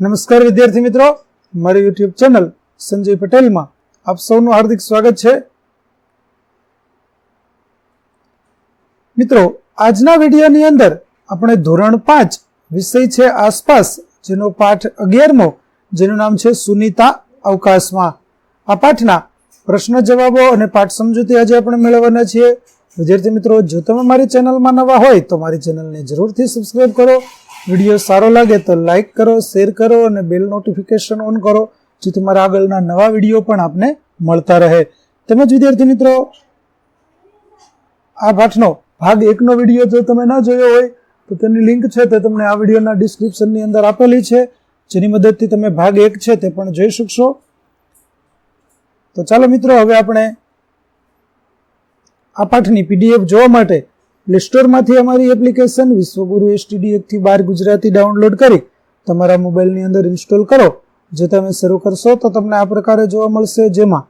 નમસ્કાર વિદ્યાર્થી મિત્રો. મારી યુટ્યુબ ચેનલ સંજય પટેલમાં આપ સૌનું હાર્દિક સ્વાગત છે. મિત્રો, આજના વિડીયોની અંદર આપણે ધોરણ પાંચ વિષય છે આસપાસ, જેનો પાઠ અગિયારમો, જેનું નામ છે સુનિતા અવકાશમાં. આ પાઠના પ્રશ્ન જવાબો અને પાઠ સમજૂતી આજે આપણે મેળવવાના છીએ. વિદ્યાર્થી મિત્રો, જો તમે મારી ચેનલમાં નવા હોય તો મારી ચેનલને જરૂરથી સબસ્ક્રાઈબ કરો. વીડિયો સારો લાગે તો લાઇક કરો શેર કરો અને બેલ નોટિફિકેશન ઓન કરો, જેથી મારા આગળના નવા વીડિયો પણ આપને મળતા રહે. તેમજ વિદ્યાર્થી મિત્રો, આ પાઠનો ભાગ એકનો વીડિયો જો તમે ન જોયો હોય, તો તેની લિંક છે તે તમને આ વિડીયોના ડિસ્ક્રિપ્શનની અંદર આપેલી છે. જેની મદદથી તમે ભાગ એક છે તે પણ જોઈ શકશો. તો ચાલો મિત્રો, હવે આપણે આ પાઠની પીડીએફ જોવા માટે પ્લે સ્ટોરમાંથી અમારી એપ્લિકેશન વિશ્વગુરુ એસટીડી એકથી બાર ગુજરાતી ડાઉનલોડ કરી તમારા મોબાઈલની અંદર ઇન્સ્ટોલ કરો. જે તમે શરૂ કરશો તો તમને આ પ્રકારે જોવા મળશે. જેમાં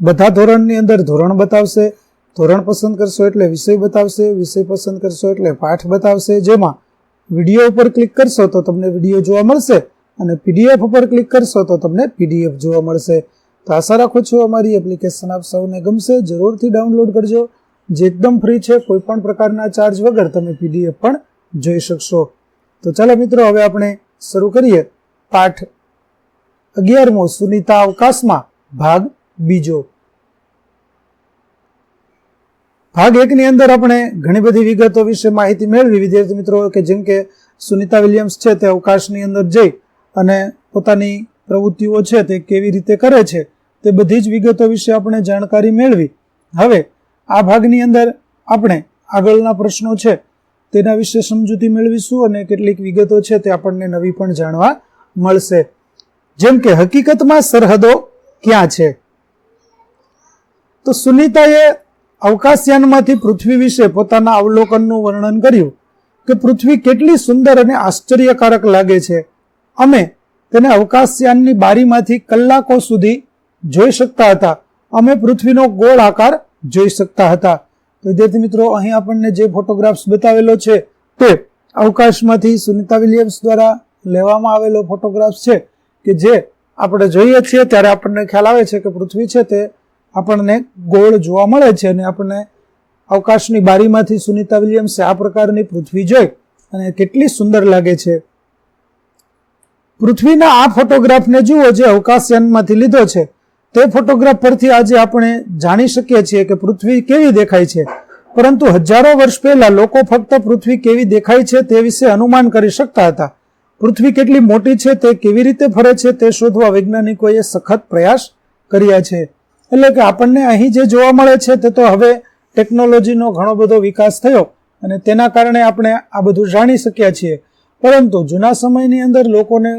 બધા ધોરણની અંદર ધોરણ બતાવશે, ધોરણ પસંદ કરશો એટલે વિષય બતાવશે, વિષય પસંદ કરશો એટલે પાઠ બતાવશે. જેમાં વીડિયો ઉપર ક્લિક કરશો તો તમને વીડિયો જોવા મળશે અને પીડીએફ ઉપર ક્લિક કરશો તો તમને પીડીએફ જોવા મળશે. તો આશા રાખું છું અમારી એપ્લિકેશન આપ સૌને ગમશે. જરૂરથી ડાઉનલોડ કરજો. જે એકદમ ફ્રી છે કોઈ પણ પ્રકારના ચાર્જ વગર તમે પીડીએફ પણ જોઈ શકશો. તો ચાલો મિત્રો, હવે આપણે શરૂ કરીએ પાઠ અગિયારમો, સુનિતા અવકાશમાં, ભાગ બીજો. ભાગ એકની અંદર આપણે ઘણી બધી વિગતો વિશે માહિતી મેળવી. વિદ્યાર્થી મિત્રો, કે જેમ કે સુનિતા વિલિયમ્સ છે, તે અવકાશની અંદર જઈ અને પોતાની પ્રવૃત્તિઓ છે, તે કેવી રીતે કરે છે, તે બધી જ વિગતો વિશે આપણે જાણકારી મેળવી. હવે આ ભાગની અંદર આપણે આગળના પ્રશ્નો છે, તેના વિશે સમજૂતી મેળવીશું અને કેટલીક વિગતો છે તે આપણને નવી પણ જાણવા મળશે. જેમ કે, હકીકતમાં સરહદો ક્યાં છે? તો સુનિતાએ અવકાશયાનમાંથી પૃથ્વી વિશે પોતાના અવલોકનનું વર્ણન કર્યું કે પૃથ્વી કેટલી સુંદર અને આશ્ચર્યકારક લાગે છે. અમે તેને અવકાશયાનની બારીમાંથી કલાકો સુધી જોઈ શકતા હતા. અમે પૃથ્વીનો ગોળ આકાર જોઈ શકતા હતા. તો વિદ્યાર્થી મિત્રો, અહીં આપણને જે ફોટોગ્રાફ્સ બતાવેલો છે તે અવકાશમાંથી સુનિતા વિલિયમ્સ દ્વારા લેવામાં આવેલો ફોટોગ્રાફ્સ છે કે જે આપણે જોઈએ છીએ ત્યારે આપણને ખ્યાલ આવે છે કે પૃથ્વી છે તે આપણને ગોળ જોવા મળે છે અને આપણને અવકાશની બારીમાંથી સુનિતા વિલિયમ્સે આ પ્રકારની પૃથ્વી જોઈ અને કેટલી સુંદર લાગે છે. પૃથ્વીના આ ફોટોગ્રાફને જુઓ જે અવકાશયાનમાંથી લીધો છે. તે ફોટોગ્રાફ પરથી આજે આપણે જાણી શકીએ છીએ કે પૃથ્વી કેવી દેખાય છે. પરંતુ હજારો વર્ષ પહેલા લોકો ફક્ત પૃથ્વી કેવી દેખાય છે તે વિશે અનુમાન કરી શકતા હતા. પૃથ્વી કેટલી મોટી છે તે કેવી રીતે ફરે છે તે શોધવા વૈજ્ઞાનિકોએ સખત પ્રયાસ કર્યા છે. એટલે કે આપણને અહીં જે જોવા મળે છે તે તો હવે ટેકનોલોજીનો ઘણો બધો વિકાસ થયો અને તેના કારણે આપણે આ બધું જાણી શક્યા છીએ. પરંતુ જૂના સમયની અંદર લોકોને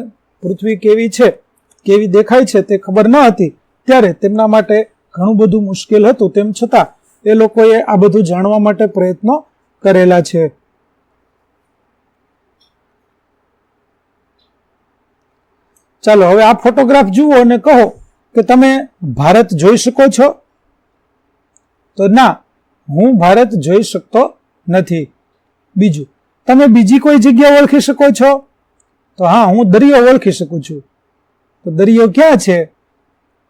પૃથ્વી કેવી છે, કેવી દેખાય છે તે ખબર ન હતી. ત્યારે તેમના માટે ઘણું બધું મુશ્કેલ હતું. તેમ છતાં એ લોકોએ આ બધું જાણવા માટે પ્રયત્નો કરેલા છે. ચાલો, હવે આ ફોટોગ્રાફ જુઓ અને કહો કે તમે ભારત જોઈ શકો છો? તો ના, હું ભારત જોઈ શકતો નથી. બીજું, તમે બીજી કોઈ જગ્યા ઓળખી શકો છો? તો હા, હું દરિયો ઓળખી શકું છું. તો દરિયો ક્યાં છે?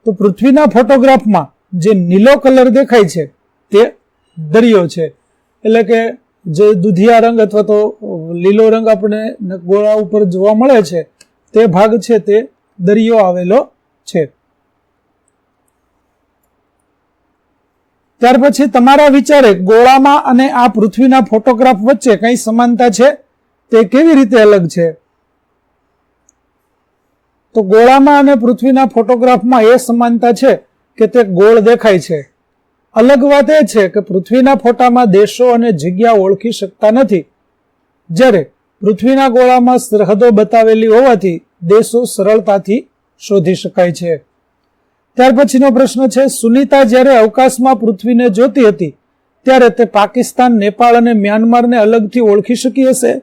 તો પૃથ્વીના ફોટોગ્રાફમાં જે નીલો કલર દેખાય છે, તે દરિયો છે. એટલે કે જે દુધિયા રંગ અથવા તો લીલો રંગ આપણે ગોળા ઉપર જોવા મળે છે, તે ભાગ છે તે દરિયો આવેલો છે. ત્યાર પછી તમારા વિચારે ગોળામાં અને આ પૃથ્વીના ફોટોગ્રાફ વચ્ચે કઈ સમાનતા છે? તે કેવી રીતે અલગ છે? તો ગોળામાં અને પૃથ્વીના ફોટોગ્રાફમાં એ સમાનતા છે કે તે ગોળ દેખાય છે. અલગ વાત એ છે કે પૃથ્વીના ફોટામાં દેશો અને જગ્યા ઓળખી શકતા નથી. જ્યારે પૃથ્વીના ગોળામાં સરહદો બતાવેલી હોવાથી દેશો સરળતાથી શોધી શકાય છે. ત્યાર પછીનો પ્રશ્ન છે, સુનિતા જ્યારે અવકાશમાં પૃથ્વીને જોતી હતી, ત્યારે તે પાકિસ્તાન, નેપાળ અને મ્યાનમારને અલગથી ઓળખી શકી હશે?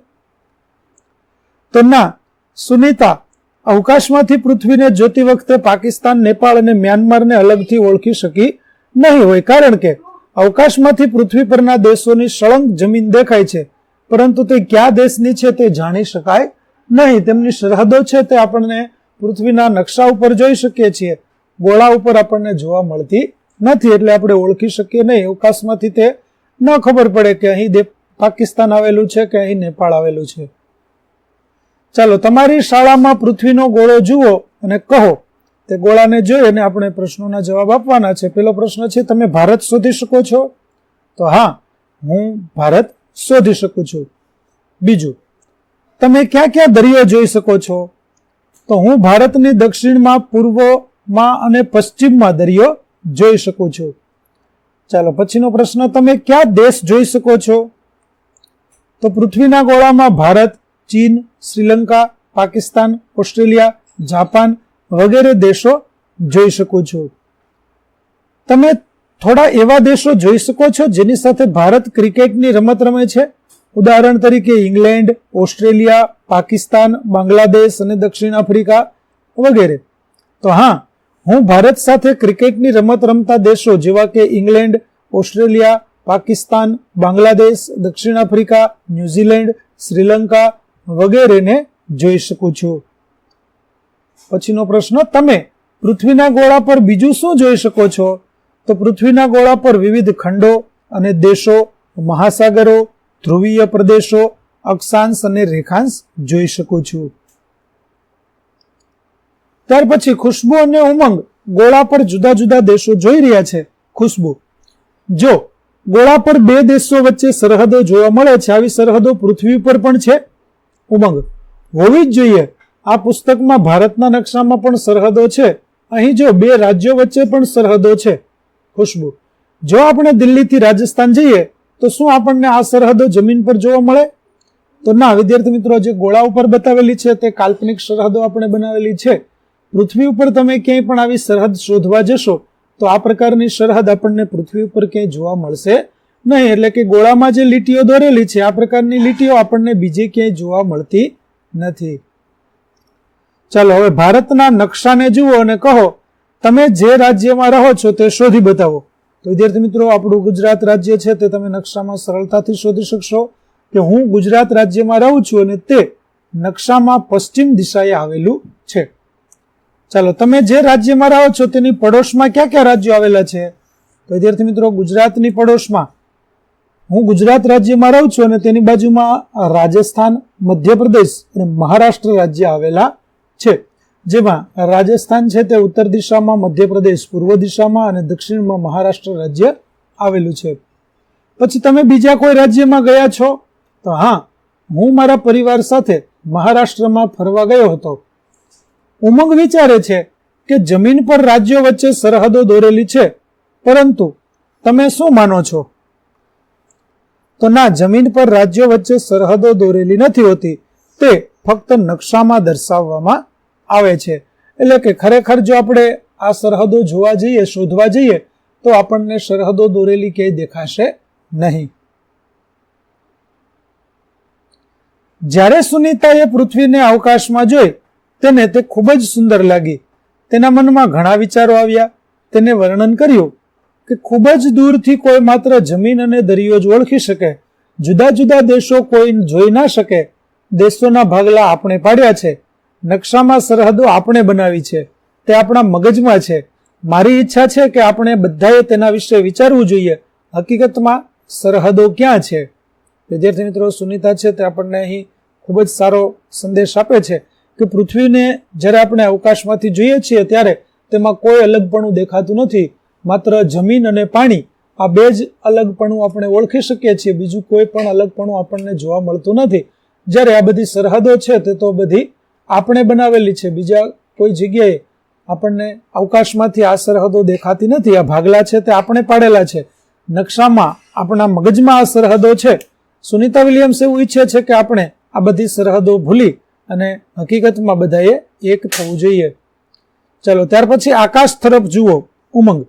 તો ના, સુનિતા અવકાશમાંથી પૃથ્વીને જોતી વખતે પાકિસ્તાન, નેપાળ અને મ્યાનમારને અલગથી ઓળખી શકી નહીં હોય. કારણ કે અવકાશમાંથી પૃથ્વી પરના દેશોની સળંગ જમીન દેખાય છે. પરંતુ તે કયા દેશની છે તે જાણી શકાય નહીં. તેમની સરહદો છે તે આપણને પૃથ્વીના નકશા ઉપર જોઈ શકીએ છીએ. ગોળા ઉપર આપણને જોવા મળતી નથી. એટલે આપણે ઓળખી શકીએ નહીં. અવકાશમાંથી તે ન ખબર પડે કે અહીં પાકિસ્તાન આવેલું છે કે અહીં નેપાળ આવેલું છે. ચાલો, તમારી શાળામાં પૃથ્વીનો ગોળો જુઓ અને કહો. તે ગોળાને જોઈ અને આપણે પ્રશ્નોના જવાબ આપવાના છે. પેલો પ્રશ્ન છે, તમે ભારત શોધી શકો છો? તો હા, હું ભારત શોધી શકું છું. બીજું, તમે ક્યાં ક્યાં દરિયો જોઈ શકો છો? તો હું ભારતની દક્ષિણમાં, પૂર્વમાં અને પશ્ચિમમાં દરિયો જોઈ શકું છું. ચાલો, પછીનો પ્રશ્ન, તમે ક્યાં દેશ જોઈ શકો છો? તો પૃથ્વીના ગોળામાં ભારત ચીન, શ્રીલંકા, પાકિસ્તાન, ઓસ્ટ્રેલિયા, જાપાન વગેરે દેશો જોઈ શકો છો. તમે થોડા એવા દેશો જોઈ શકો છો જેની સાથે ભારત ક્રિકેટની રમત રમે છે. ઉદાહરણ તરીકે ઇંગ્લેન્ડ, ઓસ્ટ્રેલિયા, પાકિસ્તાન, બાંગ્લાદેશ અને દક્ષિણ આફ્રિકા વગેરે. તો હા, હું ભારત સાથે ક્રિકેટની રમત રમતા દેશો જેવા કે ઇંગ્લેન્ડ, ઓસ્ટ્રેલિયા, પાકિસ્તાન, બાંગ્લાદેશ, દક્ષિણ આફ્રિકા, ન્યુઝીલેન્ડ, શ્રીલંકા વગેરેને જોઈ શકું છું. પછીનો પ્રશ્ન, તમે પૃથ્વીના ગોળા પર બીજું શું જોઈ શકો છો? તો પૃથ્વીના ગોળા પર વિવિધ ખંડો અને દેશો, મહાસાગરો, ધ્રુવીય પ્રદેશો, અક્ષાંશ અને રેખાંશ જોઈ શકું છું. ત્યાર પછી ખુશ્બુ અને ઉમંગ ગોળા પર જુદા જુદા દેશો જોઈ રહ્યા છે. ખુશ્બુ. જો ગોળા પર બે દેશો વચ્ચે સરહદો જોવા મળે છે, આવી સરહદો પૃથ્વી પર પણ છે? ઉમંગ. હોવી જ જોઈએ. આ પુસ્તકમાં ભારતના નકશામાં પણ સરહદો છે. અહીં જો બે રાજ્યો વચ્ચે પણ સરહદો છે. ખુશ્બુ. જો આપણે દિલ્હીથી રાજસ્થાન જઈએ, તો શું આપણને આ સરહદો જમીન પર જોવા મળે? તો ના, વિદ્યાર્થી મિત્રો, જે ગોળા ઉપર બતાવેલી છે, તે કાલ્પનિક સરહદો આપણે બનાવેલી છે. પૃથ્વી ઉપર તમે ક્યાંય પણ આવી સરહદ શોધવા જશો, તો આ પ્રકારની સરહદ આપણને પૃથ્વી ઉપર ક્યાંય જોવા મળશે નહીં, એટલે કે ગોળામાં જે લીટીઓ દોરેલી છે, આ પ્રકારની લીટીઓ આપણને બીજે ક્યાંય જોવા મળતી નથી. ચાલો, હવે ભારતના નકશાને જુઓ અને કહો, તમે જે રાજ્યમાં રહો છો તે શોધી બતાવો. તો વિદ્યાર્થી મિત્રો, આપણું ગુજરાત રાજ્ય છે તે તમે નકશામાં સરળતાથી શોધી શકશો કે હું ગુજરાત રાજ્યમાં રહું છું અને તે નકશામાં પશ્ચિમ દિશાએ આવેલું છે. ચાલો, તમે જે રાજ્યમાં રહો છો તેની પડોશમાં ક્યાં ક્યાં રાજ્યો આવેલા છે? તો વિદ્યાર્થી મિત્રો, ગુજરાતની પડોશમાં હું ગુજરાત રાજ્યમાં રહું છું અને તેની બાજુમાં રાજસ્થાન, મધ્યપ્રદેશ અને મહારાષ્ટ્ર રાજ્ય આવેલા છે. જેમાં રાજસ્થાન છે તે ઉત્તર દિશામાં, મધ્યપ્રદેશ પૂર્વ દિશામાં અને દક્ષિણમાં મહારાષ્ટ્ર રાજ્ય આવેલું છે. પછી તમે બીજા કોઈ રાજ્યમાં ગયા છો? તો હા, હું મારા પરિવાર સાથે મહારાષ્ટ્રમાં ફરવા ગયો હતો. ઉમંગ વિચારે છે કે જમીન પર રાજ્યો વચ્ચે સરહદો દોરેલી છે. પરંતુ તમે શું માનો છો? તો ના જમીન પર રાજ્યો વચ્ચે સરહદો દોરેલી નથી હોતી, તે ફક્ત નકશામાં દર્શાવવામાં આવે છે. એટલે કે ખરેખર જો આપણે આ સરહદો જોવા જઈએ, શોધવા જઈએ, તો આપણને સરહદો દોરેલી ક્યાંય દેખાશે નહીં. જ્યારે સુનીતાએ પૃથ્વીને અવકાશમાં જોઈ, તેને તે ખૂબ જ સુંદર લાગી. તેના મનમાં ઘણા વિચારો આવ્યા. તેને વર્ણન કર્યું કે ખૂબ જ દૂરથી કોઈ માત્ર જમીન અને દરિયો જ ઓળખી શકે. જુદા જુદા દેશો કોઈ જોઈ ના શકે. દેશોના ભાગલા આપણે પાડ્યા છે. નકશામાં સરહદો આપણે બનાવી છે. તે આપણા મગજમાં છે. મારી ઈચ્છા છે કે આપણે બધાએ તેના વિશે વિચારવું જોઈએ. હકીકતમાં સરહદો ક્યાં છે? વિદ્યાર્થી મિત્રો, સુનિતા છે તે આપણને અહીં ખૂબ જ સારો સંદેશ આપે છે કે પૃથ્વીને જ્યારે આપણે અવકાશમાંથી જોઈએ છીએ ત્યારે તેમાં કોઈ અલગપણું દેખાતું નથી. માત્ર જમીન અને પાણી, આ બે જ અલગપણું આપણે ઓળખી શકીએ છીએ. બીજું કોઈ પણ અલગપણું આપણને જોવા મળતું નથી. જ્યારે આ બધી સરહદો છે તે તો બધી આપણે બનાવેલી છે. બીજા કોઈ જગ્યાએ આપણને અવકાશમાંથી આ સરહદો દેખાતી નથી. આ ભાગલા છે તે આપણે પાડેલા છે. નકશામાં, આપણા મગજમાં આ સરહદો છે. સુનિતા વિલિયમ્સ એવું ઈચ્છે છે કે આપણે આ બધી સરહદો ભૂલી અને હકીકતમાં બધાએ એક થવું જોઈએ. ચલો, ત્યાર પછી આકાશ તરફ જુઓ. ઉમંગ.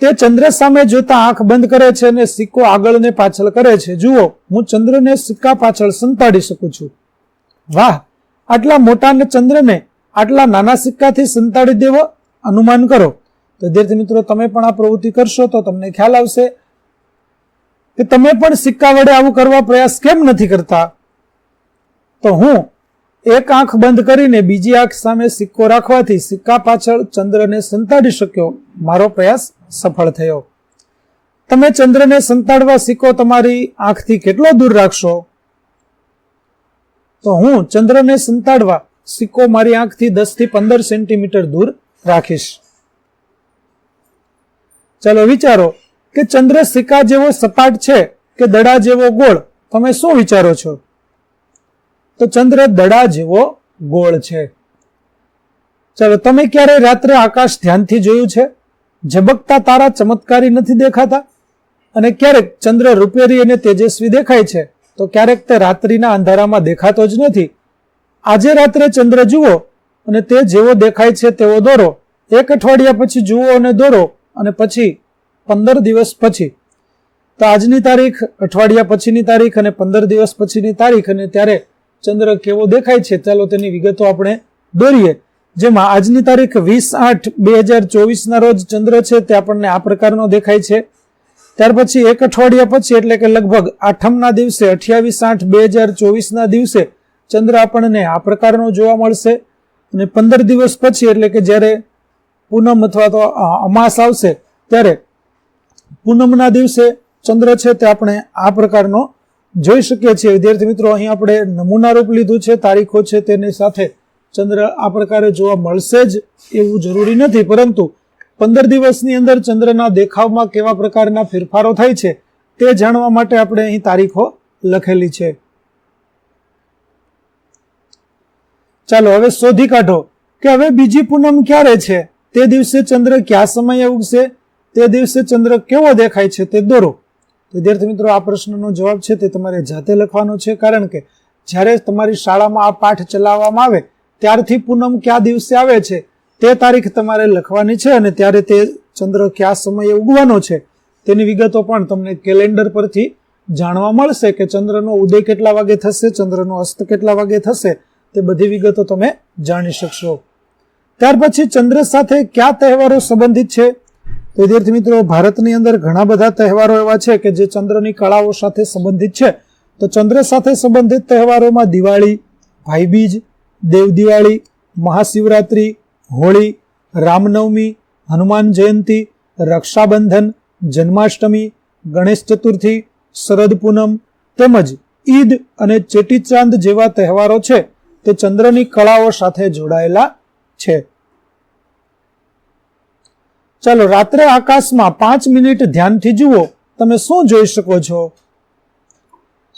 તે ચંદ્ર સામે જોતા આંખ બંધ કરે છે અને સિક્કો આગળ ને પાછળ કરે છે. જુઓ, હું ચંદ્રને સિક્કા પાછળ સંતાડી શકું છું. વાહ, આટલા મોટા ચંદ્રને આટલા નાના સિક્કાથી સંતાડી દેવો? અનુમાન કરો. તો વિદ્યાર્થી મિત્રો, તમે પણ આ પ્રવૃત્તિ કરશો તો તમને ખ્યાલ આવશે કે તમે પણ સિક્કા વડે આવું કરવા પ્રયાસ કેમ નથી કરતા? તો હું એક આંખ બંધ કરીને બીજી આંખ સામે સિક્કો રાખવાથી સિક્કા પાછળ ચંદ્રને સંતાડી શક્યો. મારો પ્રયાસ સફળ થયો. તમે ચંદ્રને સંતાડવા સિક્કો તમારી આંખથી કેટલો દૂર રાખશો? તો હું ચંદ્રને સંતાડવા સિક્કો મારી આંખથી દસથી પંદર સેન્ટીમીટર દૂર રાખીશ. ચાલો વિચારો કે ચંદ્ર સિક્કા જેવો સપાટ છે કે દડા જેવો ગોળ? તમે શું વિચારો છો? તો ચંદ્ર દડા જેવો ગોળ છે. ચાલો, તમે ક્યારે રાત્રે આકાશ ધ્યાનથી જોયું છે? ઝબકતા તારા ચમત્કારી નથી દેખાતા? અને ક્યારેક ચંદ્ર રૂપેરી અને તેજસ્વી દેખાય છે, તો ક્યારેક તે રાત્રિના અંધારામાં દેખાતો જ નથી. આજે રાત્રે ચંદ્ર જુઓ અને તે જેવો દેખાય છે તેવો દોરો. એક અઠવાડિયા પછી જુઓ અને દોરો અને પછી પંદર દિવસ પછી. તો આજની તારીખ, અઠવાડિયા પછીની તારીખ અને પંદર દિવસ પછીની તારીખ અને ત્યારે ચંદ્ર કેવો દેખાય છે, ચાલો તેની વિગતો આપણે દોરીએ. જેમાં આજની તારીખ વીસ આઠ બે હજાર ચોવીસના રોજ ચંદ્ર છે તે આપણને આ પ્રકારનો દેખાય છે. ત્યાર પછી એક અઠવાડિયા પછી, એટલે કે લગભગ આઠમના દિવસે, અઠ્યાવીસ આઠ બે હજાર ચોવીસના દિવસે ચંદ્ર આપણને આ પ્રકારનો જોવા મળશે. અને પંદર દિવસ પછી, એટલે કે જ્યારે પૂનમ અથવા તો અમાસ આવશે, ત્યારે પૂનમના દિવસે ચંદ્ર છે તે આપણે આ પ્રકારનો જોઈ શકીએ છીએ. વિદ્યાર્થી મિત્રો, અહીં આપણે નમૂના રૂપ લીધું છે, તારીખો છે તેની સાથે. ચંદ્ર આ પ્રકારે જોવા મળશે જ એવું જરૂરી નથી. પરંતુ પંદર દિવસની અંદર ચંદ્રના દેખાવમાં કેવા પ્રકારના ફેરફારો થાય છે તે જાણવા માટે આપણે અહીં તારીખો લખેલી છે. ચાલો હવે શોધી કાઢો કે હવે બીજી પૂનમ ક્યારે છે? તે દિવસે ચંદ્ર કયા સમયે ઉગશે? તે દિવસે ચંદ્ર કેવો દેખાય છે તે દોરો. વિદ્યાર્થી મિત્રો, આ પ્રશ્નનો જવાબ છે તે તમારે જાતે લખવાનો છે કારણ કે જ્યારે તમારી શાળામાં આ પાઠ ચલાવવામાં આવે ત્યારથી પૂનમ કયા દિવસે આવે છે? તે તારીખ તમારે લખવાની છે અને ત્યારે તે ચંદ્ર કયા સમયે ઉગવાનો છે? તેની વિગતો પણ તમને કેલેન્ડર પરથી જાણવા મળશે કે ચંદ્રનો ઉદય કેટલા વાગે થશે, ચંદ્રનો અસ્ત કેટલા વાગે થશે, તે બધી વિગતો તમે જાણી શકશો. ત્યાર પછી ચંદ્ર સાથે કયા તહેવારો સંબંધિત છે? તો વિદ્યાર્થી મિત્રો, ભારતની અંદર ઘણા બધા તહેવારો એવા છે કે જે ચંદ્રની કળાઓ સાથે સંબંધિત છે. તો ચંદ્ર સાથે સંબંધિત તહેવારોમાં દિવાળી, ભાઈબીજ દેવ દિવાળી મહાશિવરાત્રી, હોળી, રામનવમી, હનુમાન જયંતી, રક્ષાબંધન, જન્માષ્ટમી, ગણેશ ચતુર્થી, શરદ પૂનમ તેમજ ઈદ અને ચેટીચાંદ જેવા તહેવારો છે તે ચંદ્રની કળાઓ સાથે જોડાયેલા છે. ચાલો રાત્રે આકાશમાં પાંચ મિનિટ ધ્યાનથી જુઓ, તમે શું જોઈ શકો છો?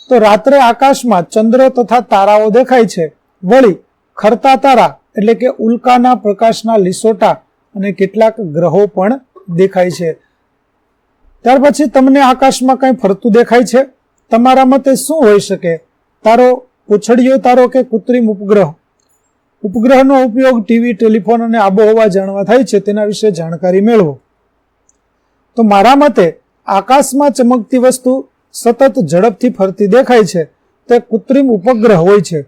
તો રાત્રે આકાશમાં ચંદ્ર તથા તારાઓ દેખાય છે. વળી ખરતા તારા એટલે કે ઉલ્કાના પ્રકાશના લીસોટા અને કેટલાક ગ્રહો પણ દેખાય છે. ત્યાર પછી તમને આકાશમાં કંઈ ફરતું દેખાય છે? તમારા મતે શું હોઈ શકે? તારો પૂછડીયો તારો કે કૃત્રિમ ઉપગ્રહ? ઉપગ્રહનો ઉપયોગ ટીવી, ટેલિફોન અને આબોહવા જાણવા થાય છે, તેના વિશે જાણકારી મેળવો. તો મારા મતે આકાશમાં ચમકતી વસ્તુ સતત ઝડપથી ફરતી દેખાય છે. તે કૃત્રિમ ઉપગ્રહ હોય છે.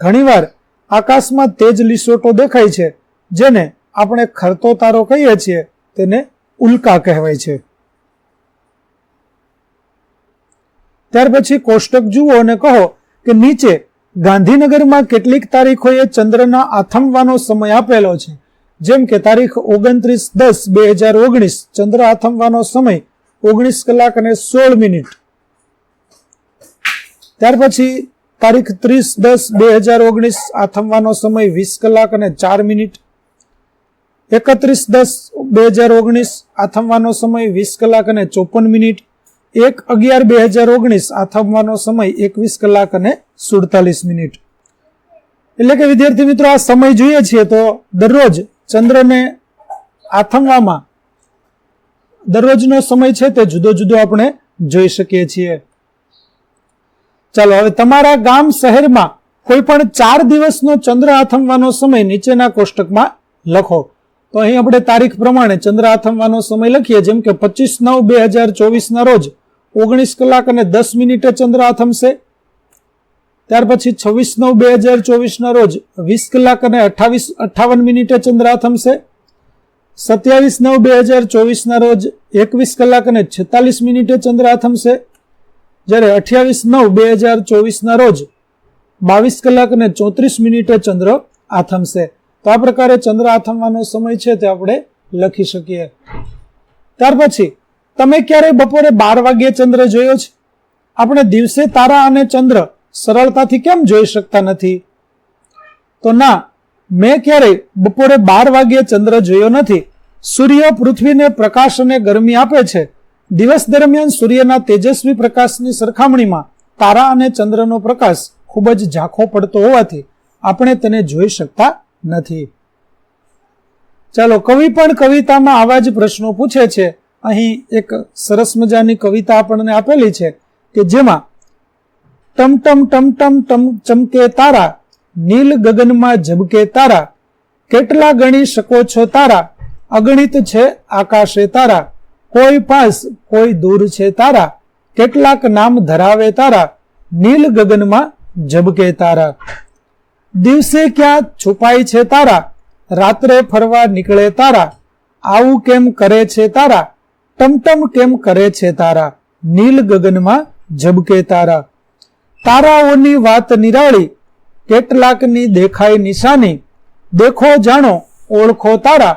ઘણીવાર આકાશમાં તેજ લીસોટો દેખાય છે, જેને આપણે ખરતો તારો કહીએ છીએ, તેને ઉલ્કા કહેવાય છે. ત્યાર પછી કોષ્ટક જુઓ અને કહો કે નીચે, ગાંધીનગરમાં કેટલીક તારીખોએ ચંદ્રના આથમવાનો સમય આપેલો છે. જેમ કે તારીખ ઓગણત્રીસ દસ બે હજાર ઓગણીસ, ચંદ્ર આથમવાનો સમય ઓગણીસ કલાક અને સોળ મિનિટ. ત્યાર પછી તારીખ ત્રીસ દસ બે હજાર ઓગણીસ આથમવાનો સમય વીસ કલાક અને ચાર મિનિટ. એકત્રીસ દસ બે હજાર ઓગણીસ આથમવાનો સમય વીસ કલાક અને ચોપન મિનિટ. એક અગિયાર બે હજાર ઓગણીસ આથમવાનો સમય એકવીસ કલાક અને સુડતાલીસ મિનિટ. એટલે કે વિદ્યાર્થી મિત્રો, આ સમય જોઈએ છીએ તો દરરોજ ચંદ્રને આથમવામાં દરરોજનો સમય છે તે જુદો જુદો આપણે જોઈ શકીએ છીએ. ચાલો, હવે તમારા ગામ શહેરમાં કોઈ પણ ચાર દિવસનો ચંદ્ર આથમવાનો સમય નીચેના કોષ્ટકમાં લખો. તો અહીં આપણે તારીખ પ્રમાણે ચંદ્ર આથમવાનો સમય લખીએ, જેમ કે પચીસ નવ બે હજાર ચોવીસના રોજ ઓગણીસ કલાક અને દસ મિનિટે ચંદ્ર આથમશે. ત્યાર પછી છવ્વીસ નવ બે હજાર ચોવીસના રોજ વીસ કલાક અને અઠાવીસ, અઠાવન મિનિટે ચંદ્ર આથમશે. સત્યાવીસ નવ બે હજાર ચોવીસના રોજ એકવીસ કલાક અને છેતાલીસ મિનિટે ચંદ્ર આથમશે. જ્યારે અઠ્યાવીસ નવ બે હજાર ચોવીસના રોજ બાવીસ કલાક અને ચોત્રીસ મિનિટે ચંદ્ર આથમશે. તો આ પ્રકારે ચંદ્ર આથમવાનો સમય છે તે આપણે લખી શકીએ. ત્યાર પછી, તમે ક્યારે બપોરે બાર વાગ્યે ચંદ્ર જોયો છે? આપણે દિવસે તારા અને ચંદ્ર સરળતાથી કેમ જોઈ શકતા નથી? તો ના, મેં ક્યારેય બપોરે બાર વાગ્યે ચંદ્ર જોયો નથી. સૂર્ય પૃથ્વીને પ્રકાશ અને ગરમી આપે છે. દિવસ દરમિયાન સૂર્યના તેજસ્વી પ્રકાશની સરખામણીમાં તારા અને ચંદ્રનો પ્રકાશ ખૂબ જ ઝાંખો પડતો હોવાથી આપણે તેને જોઈ શકતા નથી. ચાલો, કવિ પણ કવિતામાં આવા જ પ્રશ્નો પૂછે છે. અહીં એક સરસ મજાની કવિતા આપણને આપેલી છે કે જેમાં ટમ ટમ ટમ ટમ ટમ ચમકે તારા, નીલ ગગનમાં ઝબકે તારા, કેટલા ગણી શકો છો તારા, અગણિત છે આકાશે તારા કોઈ પાસ કોઈ દૂર છે તારા, કેટલાક નામ ધરાવે તારા, નીલ ગગનમાં ઝબકે તારા. દિવસે ક્યાં છુપાય છે તારા, રાત્રે ફરવા નીકળે તારા, આવું કેમ કરે છે તારા, ટમટમ કેમ કરે છે તારા, નીલ ગગનમાં ઝબકે તારા. તારાઓની વાત નિરાળી, કેટલાકની દેખાય નિશાની, દેખો જાણો, ઓળખો તારા,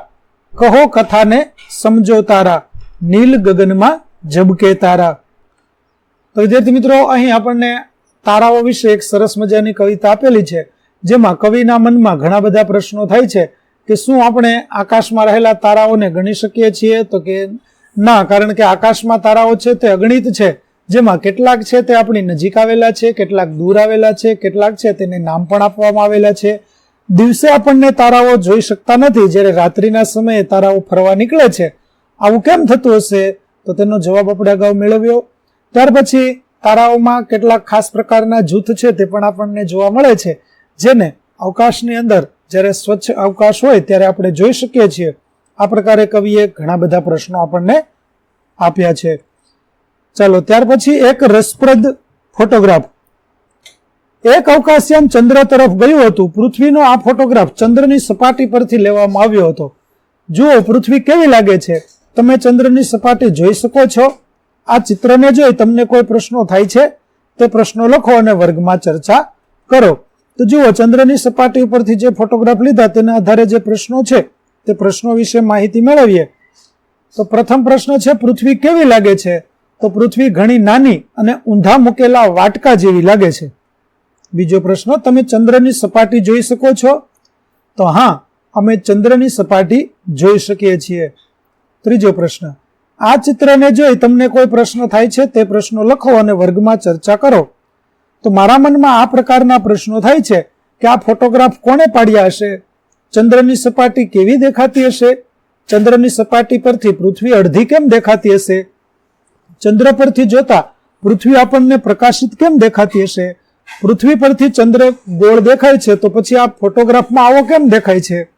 કહો કથાને સમજો તારા. નીલ ગગનમાં ઝબકે તારા. તો વિદ્યાર્થી મિત્રો, અહીં આપણને તારાઓ વિશે એક સરસ મજાની કવિતા આપેલી છે, જેમાં કવિના મનમાં ઘણા બધા પ્રશ્નો થાય છે કે શું આપણે આકાશમાં રહેલા તારાઓને ગણી શકીએ છીએ? તો કે ના, કારણ કે આકાશમાં તારાઓ છે તે અગણિત છે, જેમાં કેટલાક છે તે આપણી નજીક આવેલા છે, કેટલાક દૂર આવેલા છે, કેટલાક છે તેને નામ પણ આપવામાં આવેલા છે. દિવસે આપણને તારાઓ જોઈ શકતા નથી, જ્યારે રાત્રિના સમયે તારાઓ ફરવા નીકળે છે. આવું કેમ થતું હશે? તો તેનો જવાબ આપણે અગાઉ મેળવ્યો. ત્યાર પછી તારાઓમાં કેટલાક ખાસ પ્રકારના જૂથ છે તે પણ આપણને જોવા મળે છે, જેને અવકાશની અંદર જ્યારે સ્વચ્છ અવકાશ હોય ત્યારે આપણે જોઈ શકીએ છીએ. આ પ્રકારે કવિએ ઘણા બધા પ્રશ્નો આપણને આપ્યા છે. ચાલો, ત્યાર પછી એક રસપ્રદ ફોટોગ્રાફ. એક અવકાશયાન ચંદ્ર તરફ ગયું હતું. પૃથ્વીનો આ ફોટોગ્રાફ ચંદ્રની સપાટી પરથી લેવામાં આવ્યો હતો. જુઓ, પૃથ્વી કેવી લાગે છે? તમે ચંદ્રની સપાટી જોઈ શકો છો. આ ચિત્રને જોઈ તમને કોઈ પ્રશ્નો થાય છે, તે પ્રશ્નો લખો અને વર્ગમાં ચર્ચા કરો. તો જુઓ, ચંદ્રની સપાટી ઉપરથી જે ફોટોગ્રાફ લીધા, તેના આધારે જે પ્રશ્નો છે, તે પ્રશ્નો વિશે માહિતી મેળવીએ. તો પ્રથમ પ્રશ્ન છે, પૃથ્વી કેવી લાગે છે? તો પૃથ્વી ઘણી નાની અને ઊંધા મૂકેલા વાટકા જેવી લાગે છે. બીજો પ્રશ્ન, તમે ચંદ્રની સપાટી જોઈ શકો છો? તો હા, અમે ચંદ્રની સપાટી જોઈ શકીએ છીએ. ત્રીજો પ્રશ્ન. આ ચિત્રને જોઈ તમને કોઈ પ્રશ્ન થાય છે તે પ્રશ્નો લખો અને વર્ગમાં ચર્ચા કરો. તો મારા મનમાં આ પ્રકારના પ્રશ્નો થાય છે કે આ ફોટોગ્રાફ કોણે પાડ્યા હશે? ચંદ્રની સપાટી કેવી દેખાતી હશે? ચંદ્રની સપાટી પરથી પૃથ્વી અડધી કેમ દેખાતી હશે? ચંદ્ર પરથી જોતા પૃથ્વી આપણને પ્રકાશિત કેમ દેખાતી હશે? પૃથ્વી પરથી ચંદ્ર ગોળ દેખાય છે તો પછી આ ફોટોગ્રાફમાં આવો કેમ દેખાય છે?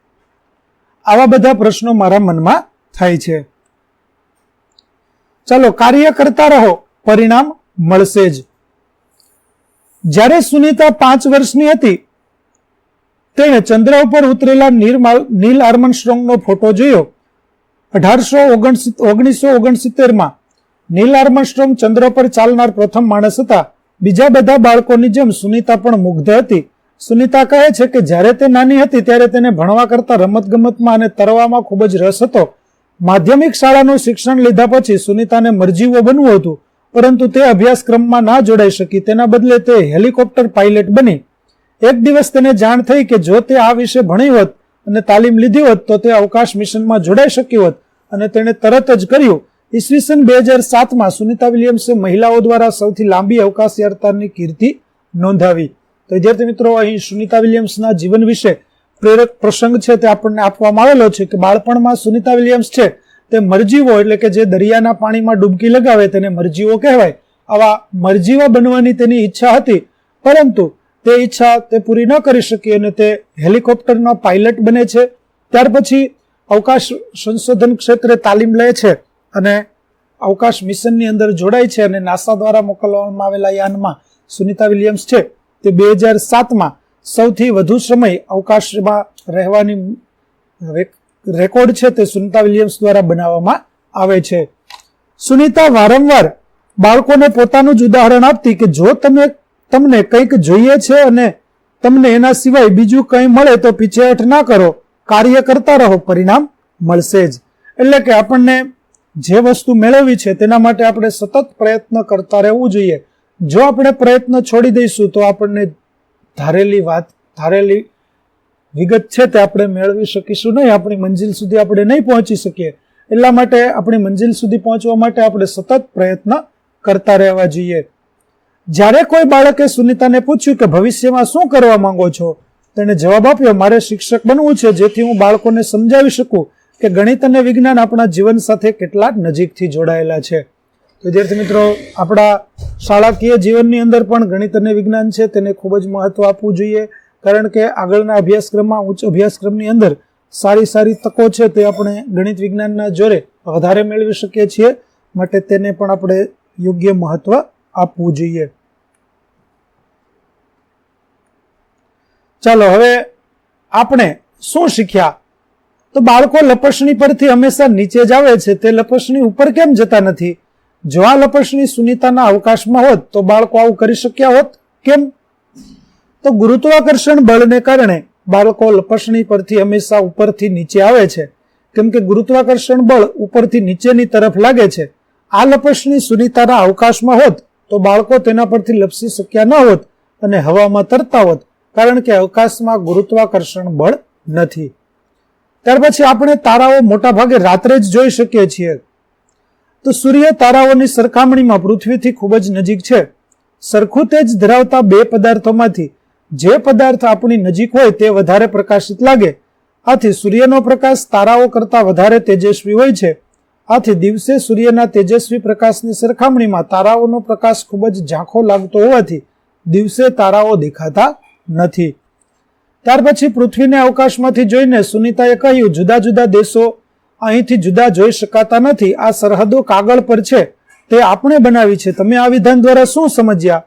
આવા બધા પ્રશ્નો મારા મનમાં થાય છે. ચાલો કાર્ય કરતા રહો, પરિણામ મળશે જ. જ્યારે સુનીતા પાંચ વર્ષની હતી, તેણે ચંદ્ર ઉપર ઉતરેલા નીલ આર્મનસ્ટ્રોંગનો ફોટો જોયો. અઢારસો ઓગણીસો ઓગણસિત્તેરમાં નીલ આર્મસ્ટ્રોંગ ચંદ્ર પર ચાલનાર પ્રથમ માણસ હતા. બીજા બધા બાળકોની જેમ સુનીતા પણ મુગ્ધ હતી. સુનીતા કહે છે કે જ્યારે તે નાની હતી, ત્યારે તેને ભણવા કરતા રમતગમતમાં અને તરવામાં ખૂબ જ રસ હતો. માધ્યમિક શાળાનું શિક્ષણ લીધા પછી સુનીતાને મરજીવો બનવું હતું, પરંતુ તે અભ્યાસક્રમમાં ના જોડાઈ શકી. તેના બદલે તે હેલિકોપ્ટર પાયલટ બની. એક દિવસ તેને જાણ થઈ કે જો તે આ વિશે ભણી હોત અને તાલીમ લીધી હોત, તો તે અવકાશ મિશનમાં જોડાઈ શક્યું હોત અને તેણે તરત જ કર્યું. ઈસવીસન બે હજાર સાતમાં સુનિતા વિલિયમ્સે મહિલાઓ દ્વારા સૌથી લાંબી અવકાશ યાત્રાની કીર્તિ નોંધાવી. તો વિદ્યાર્થી મિત્રો, અહીં સુનિતા વિલિયમ્સના જીવન વિશે પ્રેરક પ્રસંગ છે તે આપણને આપવામાં આવેલો છે કે બાળપણમાં સુનિતા વિલિયમ્સ છે તે મરજીવો એટલે કે જે દરિયાના પાણીમાં ડૂબકી લગાવે તેને મરજીવો કહેવાય. આવા મરજીવા બનવાની તેની ઈચ્છા હતી, પરંતુ તે ઈચ્છા તે પૂરી ન કરી શકી અને તે હેલિકોપ્ટરનો પાયલટ બને છે. ત્યાર પછી અવકાશ સંશોધન ક્ષેત્રે તાલીમ લે છે અને અવકાશ મિશનની અંદર જોડાય છે અને નાસા દ્વારા મોકલવામાં આવેલા યાનમાં સુનિતા વિલિયમ્સ છે. તે બે હજાર સાતમાં સૌથી વધુ સમય અવકાશમાં રહેવાની રેકોર્ડ છે તે સુનિતા વિલિયમ્સ દ્વારા બનાવવામાં આવે છે. સુનિતા વારંવાર બાળકોને પોતાનું જ ઉદાહરણ આપતી કે જો તમે, તમને કંઈક જોઈએ છે અને તમને એના સિવાય બીજું કંઈ મળે તો પીછેહઠ ના કરો, કાર્ય કરતા રહો, પરિણામ મળશે જ. એટલે કે આપણને જે વસ્તુ મેળવવી છે તેના માટે આપણે સતત પ્રયત્ન કરતા રહેવું જોઈએ. જો આપણે પ્રયત્ન છોડી દઈશું તો આપણને ધારેલી વાત, ધારેલી વિગત છે તે આપણે મેળવી શકીશું નહીં. આપણી મંજિલ સુધી આપણે નહીં પહોંચી શકીએ. એટલા માટે આપણી મંજિલ સુધી પહોંચવા માટે આપણે સતત પ્રયત્ન કરતા રહેવા જોઈએ. જ્યારે કોઈ બાળકે સુનિતાને પૂછ્યું કે ભવિષ્યમાં શું કરવા માંગો છો, તેણે જવાબ આપ્યો, મારે શિક્ષક બનવું છે, જેથી હું બાળકોને સમજાવી શકું કે ગણિત અને વિજ્ઞાન આપણા જીવન સાથે કેટલા નજીકથી જોડાયેલા છે. વિદ્યાર્થી મિત્રો, આપણા શાળાકીય જીવનની અંદર પણ ગણિત અને વિજ્ઞાન છે, તેને ખૂબ જ મહત્વ આપવું જોઈએ. કારણ કે આગળના અભ્યાસક્રમમાં, ઉચ્ચ અભ્યાસક્રમની અંદર સારી સારી તકો છે, તે આપણે ગણિત વિજ્ઞાનના જોરે વધારે મેળવી શકીએ છીએ. માટે તેને પણ આપણે યોગ્ય મહત્વ આપવું જોઈએ. ચાલો, હવે આપણે શું શીખ્યા? તો બાળકો લપસણી પરથી હંમેશા નીચે જ આવે છે, તે લપસણી ઉપર કેમ જતા નથી? જો આ લપસણી સુનિતાના અવકાશમાં હોત તો બાળકો આવું કરી શક્યા હોત? કેમ? તો ગુરુત્વાકર્ષણ બળને કારણે બાળકો લપસણી પરથી હંમેશા ઉપરથી નીચે આવે છે. કેમ કે ગુરુત્વાકર્ષણ બળ ઉપરથી નીચેની તરફ લાગે છે. આ લપસણી સુનિતાના અવકાશમાં હોત તો બાળકો તેના પરથી લપસી શક્યા ન હોત અને હવામાં તરતા હોત, કારણ કે અવકાશમાં ગુરુત્વાકર્ષણ બળ નથી. ત્યાર પછી આપણે તારાઓ મોટા ભાગે રાત્રે જ જોઈ શકીએ છીએ. તો સૂર્ય તારાઓની સરખામણીમાં પૃથ્વીથી ખૂબ જ નજીક છે. સરખું તેજ ધરાવતા બે પદાર્થોમાંથી જે પદાર્થ આપણી નજીક હોય તે વધારે પ્રકાશિત લાગે. આથી સૂર્યનો પ્રકાશ તારાઓ કરતાં વધારે તેજસ્વી હોય છે. આથી દિવસે સૂર્યના તેજસ્વી પ્રકાશની સરખામણીમાં તારાઓનો પ્રકાશ ખૂબ જ ઝાંખો લાગતો હોવાથી દિવસે તારાઓ દેખાતા નથી. ત્યાર પછી પૃથ્વીને અવકાશમાંથી જોઈને સુનિતાએ કહ્યું, જુદા જુદા દેશો અહીંથી જુદા જોઈ શકાતા નથી. આ સરહદો કાગળ પર છે. તે આપણે બનાવી છે. તમે આ વિધાન દ્વારા શું સમજ્યા?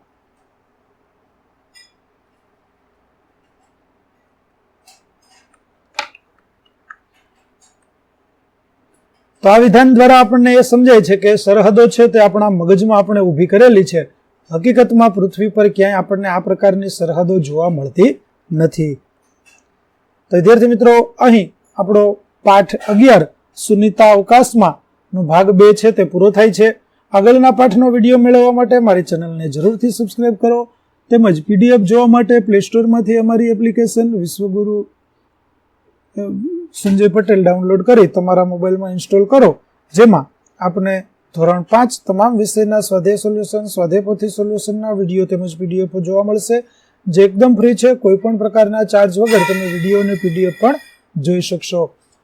તો આ વિધાન દ્વારા આપણને એ સમજાય છે કે સરહદો છે તે આપણા મગજમાં આપણે ઊભી કરેલી છે. હકીકતમાં પૃથ્વી પર ક્યાંય આપણને આ પ્રકારની સરહદો જોવા મળતી નથી. તો વિદ્યાર્થી મિત્રો, અહીં આપણો પાઠ અગિયાર સુનિતા અવકાશમાં ભાગ બે છે તે પૂરો થાય છે. આગળના પાઠનો વીડિયો મેળવવા માટે મારી ચેનલને જરૂરથી સબસ્ક્રાઇબ કરો. તેમજ પીડીએફ જોવા માટે પ્લે સ્ટોરમાંથી અમારી એપ્લિકેશન વિશ્વગુરુ સંજય પટેલ ડાઉનલોડ કરી તમારા મોબાઈલમાં ઇન્સ્ટોલ કરો. જેમાં આપને ધોરણ પાંચ તમામ વિષયના સ્વાધ્યાય સોલ્યુશન સ્વાધ્યાય સોલ્યુશનના વીડિયો તેમજ પીડીએફ જોવા મળશે. જે એકદમ ફ્રી છે, કોઈ પણ પ્રકારના ચાર્જ વગર તમે વીડિયો અને પીડીએફ પણ જોઈ શકશો.